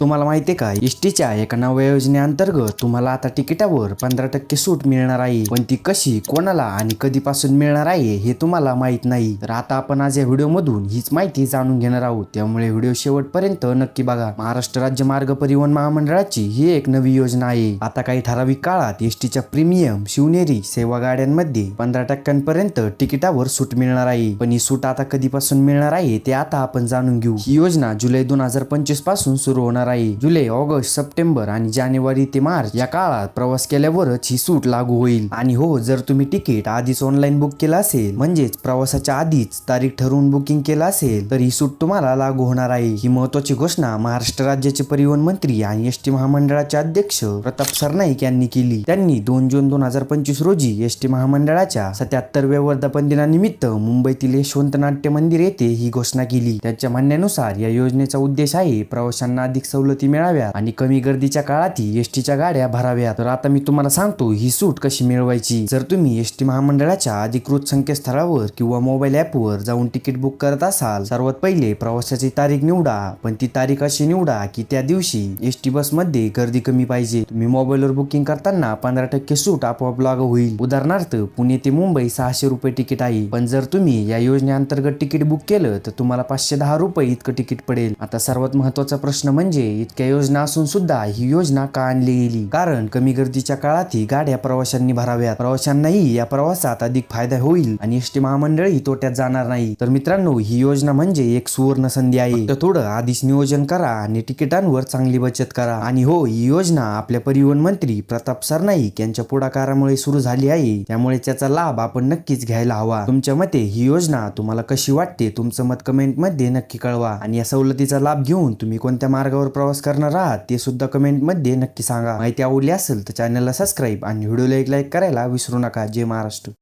तुम्हाला माहितीये का? एसटीच्या एका नव्या योजनेअंतर्गत तुम्हाला आता तिकिटावर पंधरा टक्के सूट मिळणार आहे. पण ती कशी कोणाला आणि कधीपासून मिळणार आहे हे तुम्हाला माहीत नाही. तर आता आपण आज या व्हिडिओ मधून हीच माहिती जाणून घेणार आहोत. त्यामुळे व्हिडिओ शेवटपर्यंत नक्की बघा. महाराष्ट्र राज्य मार्ग परिवहन महामंडळाची ही एक नवी योजना आहे. आता काही ठराविक काळात एसटीच्या प्रीमियम शिवनेरी सेवा गाड्यांमध्ये पंधरा टक्क्यांपर्यंत तिकिटावर सूट मिळणार आहे. पण ही सूट आता कधीपासून मिळणार आहे ते आता आपण जाणून घेऊ. ही योजना जुलै दोन हजार पंचवीसपासून सुरू होणार आहे जुलै ऑगस्ट सप्टेंबर आणि जानेवारी ते मार्च या काळात प्रवास केल्यावरच ही सूट लागू होईल. आणि हो जर तुम्ही तिकीट आधीच ऑनलाईन बुक केलं असेल म्हणजेच प्रवासाच्या आधीच तारीख ठरवून बुकिंग केलं असेल तर ही सूट तुम्हाला लागू होणार आहे. ही महत्वाची घोषणा महाराष्ट्र राज्याचे परिवहन मंत्री आणि एस टी महामंडळाचे अध्यक्ष प्रताप सरनाईक यांनी केली. त्यांनी दोन जून दोन हजार पंचवीस रोजी एस टी महामंडळाच्या सत्याहत्तरव्या वर्धापन दिनानिमित्त मुंबईतील यशवंत नाट्य मंदिर येथे ही घोषणा केली. त्याच्या म्हणण्यानुसार या योजनेचा उद्देश आहे प्रवाशांना अधिक सवलती मिळाव्या आणि कमी गर्दीच्या काळातही एस टीच्या गाड्या भराव्या तर आता मी तुम्हाला सांगतो ही सूट कशी मिळवायची? जर तुम्ही एस टी महामंडळाच्या अधिकृत संकेतस्थळावर किंवा मोबाईल ॲपवर जाऊन तिकीट बुक करत असाल सर्वात पहिले प्रवासाची तारीख निवडा. पण ती तारीख अशी निवडा की त्या दिवशी एस टी बसमध्ये गर्दी कमी पाहिजे. तुम्ही मोबाईलवर बुकिंग करताना पंधरा टक्के सूट आपोआप लागू होईल. उदाहरणार्थ पुणे ते मुंबई सहाशे रुपये तिकीट आहे. पण जर तुम्ही या योजनेअंतर्गत तिकीट बुक केलं तर तुम्हाला पाचशे दहा रुपये इतकं तिकीट पडेल. आता सर्वात महत्त्वाचा प्रश्न म्हणजे इतक्या योजना असून सुद्धा ही योजना का आणली गेली कारण कमी गर्दीच्या काळात ही गाड्या प्रवाशांनी भराव्यात. प्रवाशांनाही या प्रवासात अधिक फायदा होईल आणि एस टी महामंडळही तोट्यात जाणार नाही. तर मित्रांनो ही योजना म्हणजे एक सुवर्ण संधी आहे. तर थोडं आधीच नियोजन करा आणि तिकिटांवर चांगली बचत करा. आणि हो ही योजना आपल्या परिवहन मंत्री प्रताप सरनाईक यांच्या पुढाकारामुळे सुरू झाली आहे. त्यामुळे त्याचा लाभ आपण नक्कीच घ्यायला हवा. तुमच्या मते ही योजना तुम्हाला कशी वाटते? तुमचं मत कमेंटमध्ये नक्की कळवा. आणि या सवलतीचा लाभ घेऊन तुम्ही कोणत्या मार्गावर प्रवास करणार आहात ते सुद्धा कमेंटमध्ये नक्की सांगा. माहिती आवडली असेल तर चॅनलला सबस्क्राईब आणि व्हिडिओला एक लाईक करायला विसरू नका. जय महाराष्ट्र.